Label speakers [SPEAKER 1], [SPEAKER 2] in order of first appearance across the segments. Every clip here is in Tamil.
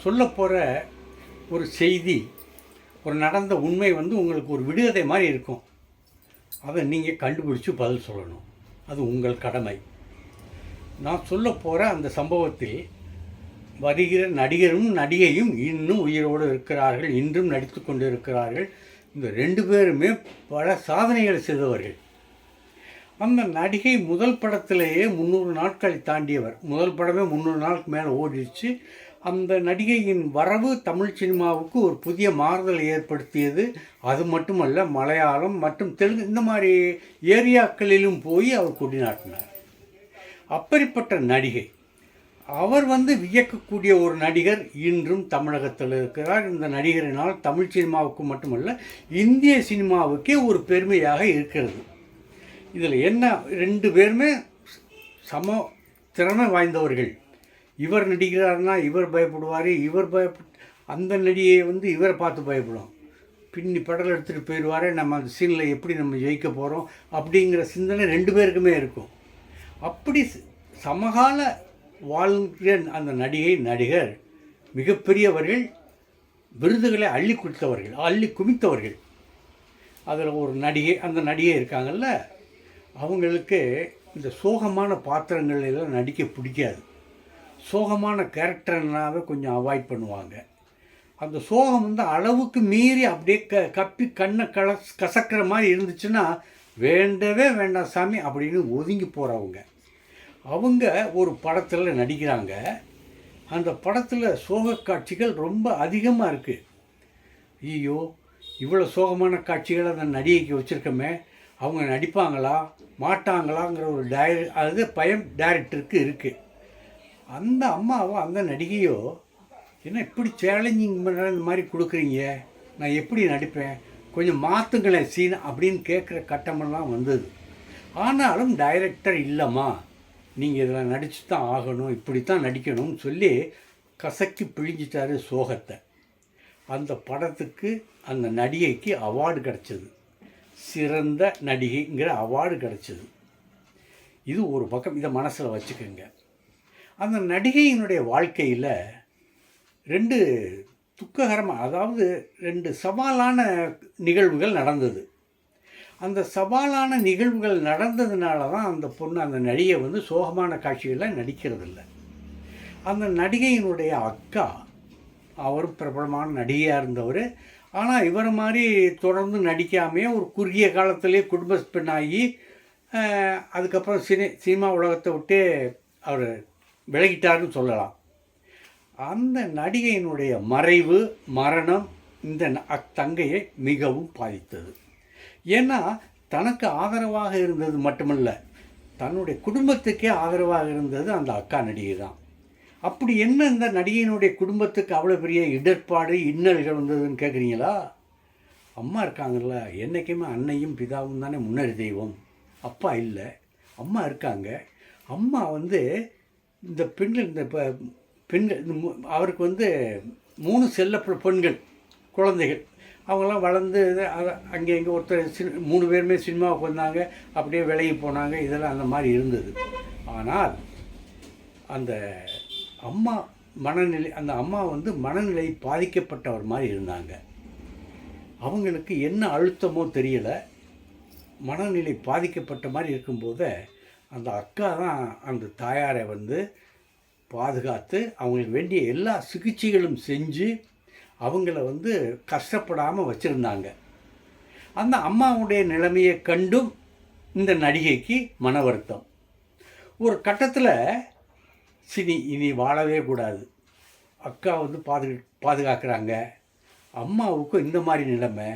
[SPEAKER 1] இப்போ நான் சொல்ல போகிற ஒரு செய்தி ஒரு நடந்த உண்மை வந்து உங்களுக்கு ஒரு விடுகதை மாதிரி இருக்கும். அதை நீங்கள் கண்டுபிடிச்சி பதில் சொல்லணும். அது உங்கள் கடமை. நான் சொல்ல போகிற அந்த சம்பவத்தில் வருகிற நடிகரும் நடிகையும் இன்னும் உயிரோடு இருக்கிறார்கள் இன்றும் நடித்து கொண்டு இருக்கிறார்கள் இந்த ரெண்டு பேருமே பல சாதனைகளை செய்தவர்கள். அந்த நடிகை முதல் படத்திலேயே முந்நூறு நாட்களை தாண்டியவர். முதல் படமே முந்நூறு நாளுக்கு மேலே ஓடிடுச்சு. அந்த நடிகையின் வரவு தமிழ் சினிமாவுக்கு ஒரு புதிய மாறுதலை ஏற்படுத்தியது. அது மட்டுமல்ல மலையாளம் மற்றும் தெலுங்கு இந்த மாதிரி ஏரியாக்களிலும் போய் அவர் கொடிநாட்டினார். அப்படிப்பட்ட நடிகை. அவர் வந்து வியக்கக்கூடிய ஒரு நடிகர் இன்றும் தமிழகத்தில் இருக்கிறார். இந்த நடிகரினால் தமிழ் சினிமாவுக்கு மட்டுமல்ல இந்திய சினிமாவுக்கே ஒரு பெருமையாக இருக்கிறது. இதில் என்ன ரெண்டு பேருமே சம திறமை வாய்ந்தவர்கள். இவர் நடிக்கிறாருன்னா இவர் பயப்படுவார் இவர் பய அந்த நடிகையை வந்து இவரை பார்த்து பயப்படும். பின்னி படல் எடுத்துகிட்டு போயிடுவார் நம்ம அந்த சீனில் எப்படி நம்ம ஜெயிக்க போகிறோம் அப்படிங்கிற சிந்தனை ரெண்டு பேருக்குமே இருக்கும். அப்படி சமகால வாழ்கிற அந்த நடிகை நடிகர் மிகப்பெரியவர்கள் விருதுகளை அள்ளி கொடுத்தவர்கள் அள்ளி குமித்தவர்கள் அதில் ஒரு நடிகை அந்த நடிகை இருக்காங்கல்ல அவங்களுக்கு இந்த சோகமான பாத்திரங்கள் எல்லாம் நடிக்க பிடிக்காது. சோகமான கேரக்டர்னாவே கொஞ்சம் அவாய்ட் பண்ணுவாங்க. அந்த சோகம் வந்து அளவுக்கு மீறி அப்படியே க கப்பி கண்ணை கல கசக்கிற மாதிரி இருந்துச்சுன்னா வேண்டவே வேண்டாம் சாமி அப்படின்னு ஒதுங்கி போகிறவங்க அவங்க ஒரு படத்தில் நடிக்கிறாங்க. அந்த படத்தில் சோக காட்சிகள் ரொம்ப அதிகமாக இருக்குது ஐயோ இவ்வளோ சோகமான காட்சிகளை அந்த நடிகைக்கு வச்சுருக்கோமே. அவங்க நடிப்பாங்களா? மாட்டாங்களாங்கிற ஒரு டய அது பயம் டைரக்டருக்கு இருக்குது அந்த அம்மாவோ அந்த நடிகையோ என்ன இப்படி சேலஞ்சிங் பண்ணுற இந்த மாதிரி கொடுக்குறீங்க? நான் எப்படி நடிப்பேன்? கொஞ்சம் மாற்றுங்களேன் சீன் அப்படின்னு கேட்குற கட்டமெல்லாம் வந்தது. ஆனாலும் டைரக்டர் இல்லைம்மா. நீங்கள் இதில் நடித்து தான் ஆகணும் இப்படி தான் நடிக்கணும்னு சொல்லி கசக்கி பிழிஞ்சிட்டாரு சோகத்தை. அந்த படத்துக்கு அந்த நடிகைக்கு அவார்டு கிடச்சிது. சிறந்த நடிகைங்கிற அவார்டு கிடச்சிது. இது ஒரு பக்கம் இதை மனசில் வச்சுக்கோங்க. அந்த நடிகையினுடைய வாழ்க்கையில் ரெண்டு துக்ககரமாக அதாவது ரெண்டு சவாலான நிகழ்வுகள் நடந்தது. அந்த சவாலான நிகழ்வுகள் நடந்ததுனால தான் அந்த பொண்ணு அந்த நடிகை வந்து சோகமான காட்சிகளில் நடிக்கிறதில்ல. அந்த நடிகையினுடைய அக்கா அவரும் பிரபலமான நடிகையாக இருந்தவர். ஆனால் இவர் மாதிரி தொடர்ந்து நடிக்காமையே ஒரு குறுகிய காலத்திலே குடும்ப பெண்ணாகி ஆகி அதுக்கப்புறம் சினி சினிமா உலகத்தை விட்டு அவர் விலகிட்டாருன்னு சொல்லலாம். அந்த நடிகையினுடைய மறைவு மரணம் இந்த அத்தங்கையை தங்கையை மிகவும் பாதித்தது. ஏன்னா தனக்கு ஆதரவாக இருந்தது மட்டுமல்ல தன்னுடைய குடும்பத்துக்கே ஆதரவாக இருந்தது அந்த அக்கா நடிகை தான் அப்படி என்ன இந்த நடிகையினுடைய குடும்பத்துக்கு அவ்வளோ பெரிய இடர்பாடு இன்னல்கள் வந்ததுன்னு கேட்குறீங்களா அம்மா இருக்காங்கல்ல என்றைக்குமே அன்னையும் பிதாவும் தானே முன்னறி தெய்வம். அப்பா இல்லை அம்மா இருக்காங்க. அம்மா வந்து இந்த பெண்கள் இந்த இப்போ பெண்கள் இந்த அவருக்கு வந்து மூணு செல்ல பெண்கள் குழந்தைகள். அவங்களாம் வளர்ந்து அங்கே இங்கே ஒருத்தர் சி மூணு பேருமே சினிமாவுக்கு வந்தாங்க அப்படியே விலகி போனாங்க இதெல்லாம் அந்த மாதிரி இருந்தது. ஆனால் அந்த அம்மா மனநிலை அந்த அம்மா வந்து மனநிலை பாதிக்கப்பட்டவர் மாதிரி இருந்தாங்க. அவங்களுக்கு என்ன அழுத்தமோ தெரியலை மனநிலை பாதிக்கப்பட்ட மாதிரி இருக்கும்போது அந்த அக்கா தான் அந்த தாயாரை வந்து பாதுகாத்து அவங்களுக்கு வேண்டிய எல்லா சிகிச்சைகளும் செஞ்சு அவங்கள வந்து கஷ்டப்படாமல் வச்சுருந்தாங்க. அந்த அம்மாவுடைய நிலைமையை கண்டும் இந்த நடிகைக்கு மன வருத்தம். ஒரு கட்டத்தில் சினி இனி வாழவே கூடாது. அக்கா வந்து பாது பாதுகாக்கிறாங்க. அம்மாவுக்கும் இந்த மாதிரி நிலைமை.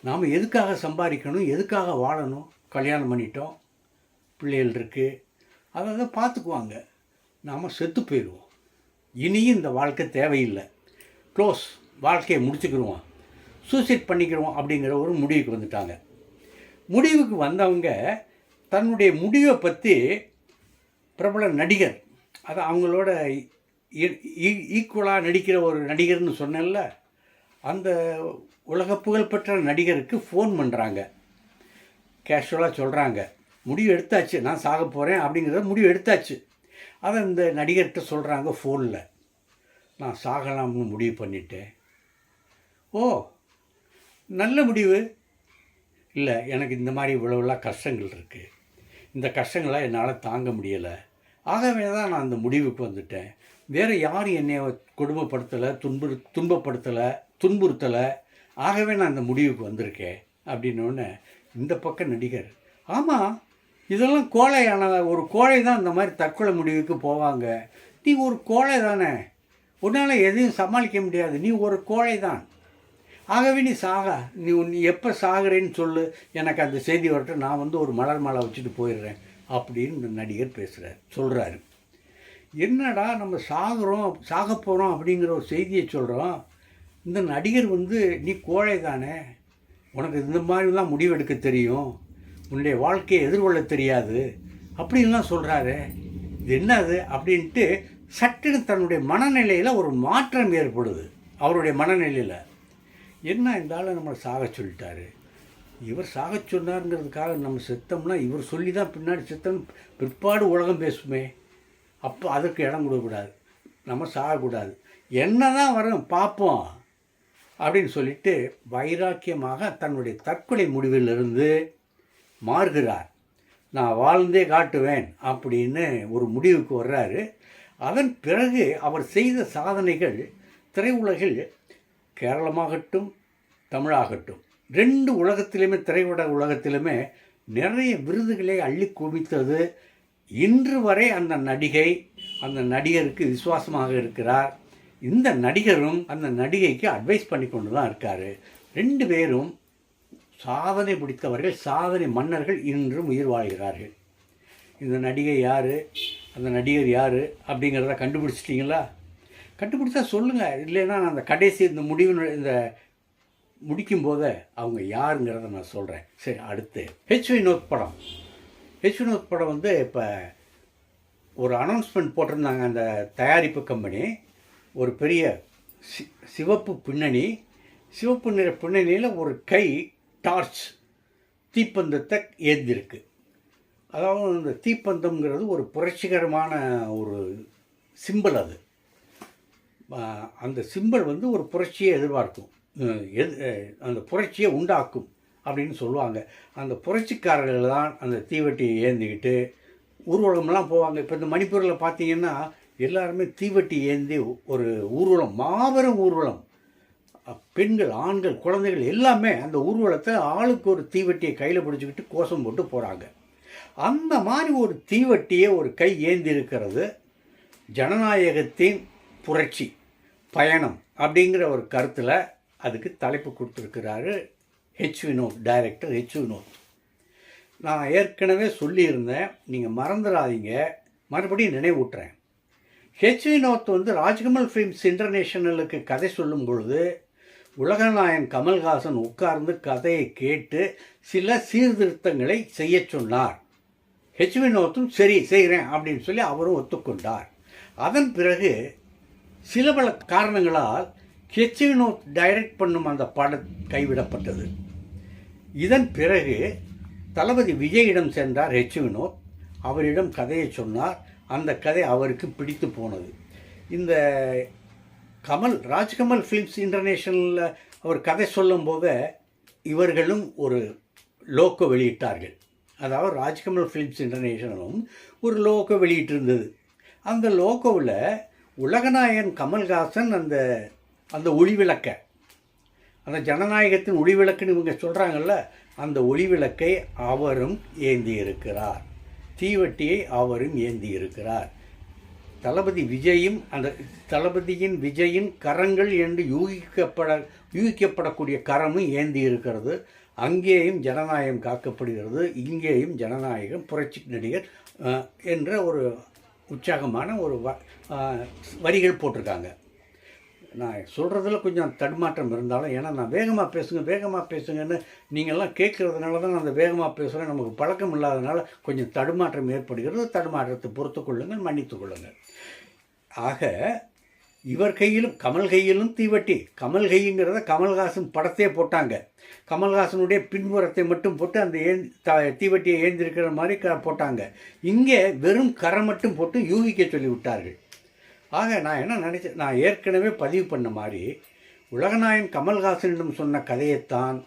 [SPEAKER 1] நாம் எதுக்காக சம்பாதிக்கணும் எதுக்காக வாழணும் கல்யாணம் பண்ணிட்டோம் பிள்ளைகள் இருக்குது அதை அதை பார்த்துக்குவாங்க. நாம் செத்து போயிடுவோம். இனியும் இந்த வாழ்க்கை தேவையில்லை. க்ளோஸ் வாழ்க்கையை முடிச்சுக்கிடுவோம். சூசைட் பண்ணிக்கிடுவோம் அப்படிங்கிற ஒரு முடிவுக்கு வந்துட்டாங்க. முடிவுக்கு வந்தவங்க தன்னுடைய முடிவை பற்றி பிரபல நடிகர் அது அவங்களோட ஈக்குவலாக நடிக்கிற ஒரு நடிகர்னு சொன்னேன்ல அந்த உலக புகழ்பெற்ற நடிகருக்கு ஃபோன் பண்ணுறாங்க கேஷுவலாக சொல்கிறாங்க முடிவு எடுத்தாச்சு நான் சாக போகிறேன் அப்படிங்கிறத முடிவு எடுத்தாச்சு. அதை இந்த நடிகர்கிட்ட சொல்கிறாங்க ஃபோனில் நான் சாகலாம்னு முடிவு பண்ணிட்டேன். ஓ நல்ல முடிவு. இல்லை எனக்கு இந்த மாதிரி இவ்வளவுலாம் கஷ்டங்கள் இருக்குது இந்த கஷ்டங்களை என்னால் தாங்க முடியலை. ஆகவே தான் நான் அந்த முடிவுக்கு வந்துட்டேன். வேறு யாரும் என்னை கொடுமைப்படுத்தலை துன்பு துன்பப்படுத்தலை துன்புறுத்தலை. ஆகவே நான் அந்த முடிவுக்கு வந்திருக்கேன். அப்படின்னோடனே இந்த பக்கம் நடிகர் ஆமாம் இதெல்லாம் கோழையான ஒரு கோழை தான் இந்த மாதிரி தற்கொலை முடிவுக்கு போவாங்க. நீ ஒரு கோழை தானே. உன்னால் எதையும் சமாளிக்க முடியாது. நீ ஒரு கோழை தான். ஆகவே நீ சாகா. நீ நீ எப்போ சாகுறேன்னு சொல்லு. எனக்கு அந்த செய்தி வரட்டும். நான் வந்து ஒரு மலர் மாலை வச்சுட்டு போயிடுறேன். அப்படின்னு இந்த நடிகர் பேசுகிறார் சொல்கிறாரு என்னடா நம்ம சாகிறோம் சாக போகிறோம் அப்படிங்கிற ஒரு செய்தியை சொல்கிறோம் இந்த நடிகர் வந்து நீ கோழை தானே. உனக்கு இந்த மாதிரிலாம் முடிவெடுக்க தெரியும். உன்னுடைய வாழ்க்கையை எதிர்கொள்ள தெரியாது. அப்படின்லாம் சொல்கிறாரு இது என்னது? அப்படின்ட்டு சட்டுன்னு தன்னுடைய மனநிலையில் ஒரு மாற்றம் ஏற்படுது. அவருடைய மனநிலையில். என்ன இந்த ஆள் நம்மளை சாக சொல்லிட்டாரு. இவர் சாக சொன்னாருங்கிறதுக்காக நம்ம செத்தோம்னா இவர் சொல்லி தான் பின்னாடி செத்தம் பிற்பாடு உலகம் பேசுமே. அப்போ அதுக்கு இடம் கொடுக்கக்கூடாது. நம்ம சாகக்கூடாது. என்ன தான் வரும்? பார்ப்போம். அப்படின்னு சொல்லிட்டு வைராக்கியமாக தன்னுடைய தற்கொலை முடிவிலிருந்து மாறுகிறார். நான் வாழ்ந்தே காட்டுவேன் அப்படின்னு ஒரு முடிவுக்கு வர்றாரு. அதன் பிறகு அவர் செய்த சாதனைகள் திரையுலகில் கேரளமாகட்டும் தமிழாகட்டும் ரெண்டு உலகத்திலுமே திரைப்பட உலகத்திலுமே நிறைய விருதுகளை அள்ளி குவித்தது. இன்று வரை அந்த நடிகை அந்த நடிகருக்கு விசுவாசமாக இருக்கிறார். இந்த நடிகரும் அந்த நடிகைக்கு அட்வைஸ் பண்ணி கொண்டு தான் இருக்கார். ரெண்டு பேரும் சாதனை பிடித்தவர்கள் சாதனை மன்னர்கள் இன்றும் உயிர் வாழ்கிறார்கள். இந்த நடிகை யார்? அந்த நடிகர் யார்? அப்படிங்கிறத கண்டுபிடிச்சிட்டிங்களா? கண்டுபிடிச்சா சொல்லுங்கள் இல்லைன்னா நான் அந்த கடைசி இந்த முடிவு இந்த முடிக்கும் போது அவங்க யாருங்கிறத நான் சொல்கிறேன் சரி அடுத்து. ஹெச் வினோத் படம். ஹெச் வினோத் படம் வந்து இப்போ ஒரு அனௌன்ஸ்மெண்ட் போட்டிருந்தாங்க அந்த தயாரிப்பு கம்பெனி ஒரு பெரிய சி சிவப்பு பின்னணி. சிவப்பு நிற பின்னணியில் ஒரு கை டார்ச் தீப்பந்தத்தை ஏந்திருக்கு. அதாவது அந்த தீப்பந்தம்ங்கிறது ஒரு புரட்சிகரமான ஒரு சிம்பிள் அது. அந்த சிம்பிள் வந்து ஒரு புரட்சியை எதிர்பார்க்கும். எது அந்த புரட்சியை உண்டாக்கும் அப்படின்னு சொல்லுவாங்க. அந்த புரட்சிக்காரர்கள் தான் அந்த தீவெட்டியை ஏந்திக்கிட்டு ஊர்வலம்லாம் போவாங்க. இப்போ இந்த மணிப்பூரில் பார்த்தீங்கன்னா எல்லாருமே தீவெட்டி ஏந்தி ஒரு ஊர்வலம் மாபெரும் ஊர்வலம். பெண்கள் ஆண்கள் குழந்தைகள் எல்லாமே அந்த ஊர்வலத்தை ஆளுக்கு ஒரு தீவெட்டியை கையில் பிடிச்சிக்கிட்டு கோஷம் போட்டு போகிறாங்க அந்த மாதிரி ஒரு தீவெட்டியை ஒரு கை ஏந்தி இருக்கிறது ஜனநாயகத்தின் புரட்சி பயணம் அப்படிங்கிற ஒரு கருத்தில் அதுக்கு தலைப்பு கொடுத்துருக்கிறாரு H Vinoth director H Vinoth. நான் ஏற்கனவே சொல்லியிருந்தேன் நீங்கள் மறந்துடாதீங்க மறுபடியும் நினைவூட்டுறேன். ஹெச் வினோத் வந்து ராஜ்கமல் ஃபிலிம்ஸ் இன்டர்நேஷனலுக்கு கதை சொல்லும் பொழுது உலகநாயன் கமல்ஹாசன் உட்கார்ந்து கதையை கேட்டு சில சீர்திருத்தங்களை செய்யச் சொன்னார். ஹெச் வினோத்தும் சரி செய்கிறேன் அப்படின்னு சொல்லி அவரும் ஒத்துக்கொண்டார். அதன் பிறகு சில பல காரணங்களால் ஹெச் வினோத் டைரக்ட் பண்ணும் அந்த படம் கைவிடப்பட்டது. இதன் பிறகு தளபதி விஜயிடம் சென்றார் ஹெச் வினோத் அவரிடம் கதையை சொன்னார். அந்த கதை அவருக்கு பிடித்து போனது. இந்த கமல் ராஜ்கமல் ஃபிலிம்ஸ் இன்டர்நேஷனலில் அவர் கதை சொல்லும்போது இவர்களும் ஒரு லோக்கோ வெளியிட்டார்கள். அதாவது ராஜ்கமல் ஃபிலிம்ஸ் இன்டர்நேஷனலும் ஒரு லோக்கோ வெளியிட்டிருந்தது. அந்த லோகோவில் உலகநாயகன் கமல்ஹாசன் அந்த அந்த ஒளிவிளக்க அந்த ஜனநாயகத்தின் ஒளிவிளக்குன்னு இவங்க சொல்கிறாங்கல்ல அந்த ஒளிவிளக்கை அவரும் ஏந்தி இருக்கிறார் தீவட்டியை அவரும் ஏந்தி இருக்கிறார் தளபதி விஜயும் அந்த தளபதியின் விஜயின் கரங்கள் என்று யூகிக்கப்பட யூகிக்கப்படக்கூடிய கரமும் ஏந்தி இருக்கிறது. அங்கேயும் ஜனநாயகம் காக்கப்படுகிறது. இங்கேயும் ஜனநாயகம் புரட்சி நடிகர் என்ற ஒரு உற்சாகமான ஒரு வ வரிகள் போட்டிருக்காங்க. நான் சொல்கிறதுல கொஞ்சம் தடுமாற்றம் இருந்தாலும் ஏன்னா நான் வேகமாக பேசுங்க வேகமாக பேசுங்கன்னு நீங்கள்லாம் கேட்குறதுனால தான் நான் அந்த வேகமாக பேசுகிறேன் நமக்கு பழக்கம் இல்லாதனால கொஞ்சம் தடுமாற்றம் ஏற்படுகிறது. தடுமாற்றத்தை பொறுத்து கொள்ளுங்கள் மன்னித்து கொள்ளுங்கள். ஆக இவர் கையிலும் கமல் கையிலும் தீவட்டி கமல் கைங்கிறத கமல்ஹாசன் படத்தையே போட்டாங்க. கமல்ஹாசனுடைய பின்புறத்தை மட்டும் போட்டு அந்த ஏந் த தீவட்டியை ஏந்திருக்கிற மாதிரி க போட்டாங்க. இங்கே வெறும் கரை மட்டும் போட்டு யூகிக்க சொல்லி விட்டார்கள் ஆக நான் என்ன நினச்சேன் நான் ஏற்கனவே பதிவு பண்ண மாதிரி உலகநாயன் கமல்ஹாசனிடம் சொன்ன கதையைத்தான்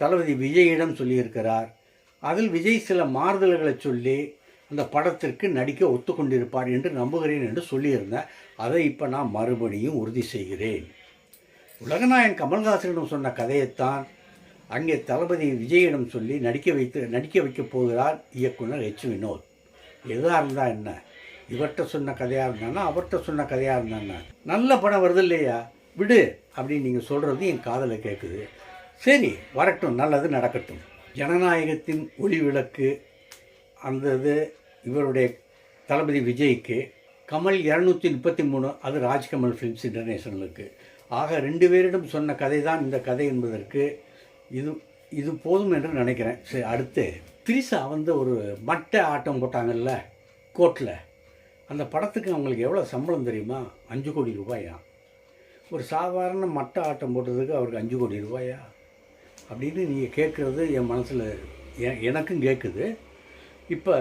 [SPEAKER 1] தளபதி விஜயிடம் சொல்லியிருக்கிறார். அதில் விஜய் சில மாறுதல்களை சொல்லி அந்த படத்திற்கு நடிக்க ஒத்துக்கொண்டிருப்பார் என்று நம்புகிறேன் என்று சொல்லியிருந்தேன். அதை இப்போ நான் மறுபடியும் உறுதி செய்கிறேன். உலகநாயகன் கமல்ஹாசனிடம் சொன்ன கதையைத்தான் அங்கே தளபதி விஜயிடம் சொல்லி நடிக்க வைத்து நடிக்க வைக்கப் போகிறார் இயக்குனர் ஹெச் வினோத். எதாக இருந்தால் என்ன? இவர்கிட்ட சொன்ன கதையாக இருந்தானா? அவர்கிட்ட சொன்ன கதையாக இருந்தானா நல்ல படம் வருது இல்லையா? விடு அப்படின்னு நீங்கள் சொல்கிறது என் காதலை கேட்குது சரி வரட்டும் நல்லது நடக்கட்டும். ஜனநாயகத்தின் ஒளி விளக்கு அந்த இது இவருடைய தளபதி விஜய்க்கு கமல் இரநூத்தி முப்பத்தி மூணு அது ராஜ்கமல் ஃபிலிம்ஸ் இன்டர்நேஷனலுக்கு ஆக ரெண்டு பேரிடம் சொன்ன கதை தான் இந்த கதை என்பதற்கு இது இது போதும் என்று நினைக்கிறேன். சரி அடுத்து. திரிசா வந்து ஒரு மட்டை ஆட்டம் போட்டாங்கல்ல கோர்ட்டில் அந்த படத்துக்கு அவங்களுக்கு எவ்வளோ சம்பளம் தெரியுமா? அஞ்சு கோடி ரூபாயா? ஒரு சாதாரண மட்டை ஆட்டம் போட்டதுக்கு அவருக்கு அஞ்சு கோடி ரூபாயா? அப்படின்னு நீங்கள் கேட்குறது என் மனசில் எனக்கும் கேட்குது. இப்போ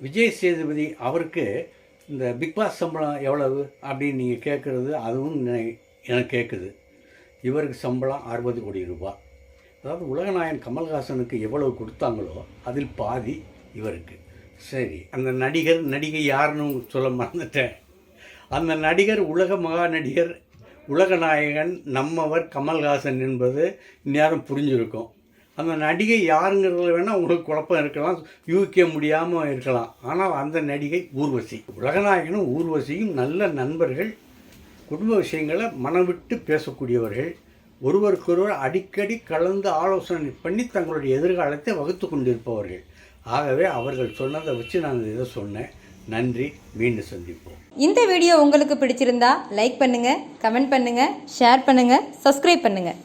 [SPEAKER 1] விஜய் சேதுபதி அவருக்கு இந்த பிக்பாஸ் சம்பளம் எவ்வளவு அப்படின்னு நீங்கள் கேட்குறது அதுவும் எனக்கு கேட்குது இவருக்கு சம்பளம் அறுபது கோடி ரூபாய் அதாவது உலகநாயகன் கமல்ஹாசனுக்கு எவ்வளவு கொடுத்தாங்களோ அதில் பாதி இவருக்கு. சரி அந்த நடிகர் நடிகை யாருன்னு சொல்ல மறந்துட்டேன். அந்த நடிகர் உலக மகா நடிகர் உலகநாயகன் நம்மவர் கமல்ஹாசன் என்பது இந்நேரம் புரிஞ்சிருக்கும். அந்த நடிகை யாருங்கிறதுல வேணால் உங்களுக்கு குழப்பம் இருக்கலாம். யூகிக்க முடியாமல் இருக்கலாம். ஆனால் அந்த நடிகை ஊர்வசி. உலகநாயகனும் ஊர்வசியும் நல்ல நண்பர்கள். குடும்ப விஷயங்களை மனம் விட்டு பேசக்கூடியவர்கள். ஒருவருக்கொருவர் அடிக்கடி கலந்து ஆலோசனை பண்ணி தங்களுடைய எதிர்காலத்தை வகுத்து கொண்டிருப்பவர்கள். ஆகவே அவர்கள் சொன்னதை வச்சு நான் இதை சொன்னேன். நன்றி. மீண்டும் சந்திப்போம்.
[SPEAKER 2] இந்த வீடியோ உங்களுக்கு பிடிச்சிருந்தா லைக் பண்ணுங்கள் கமெண்ட் பண்ணுங்கள் ஷேர் பண்ணுங்கள் சப்ஸ்கிரைப் பண்ணுங்கள்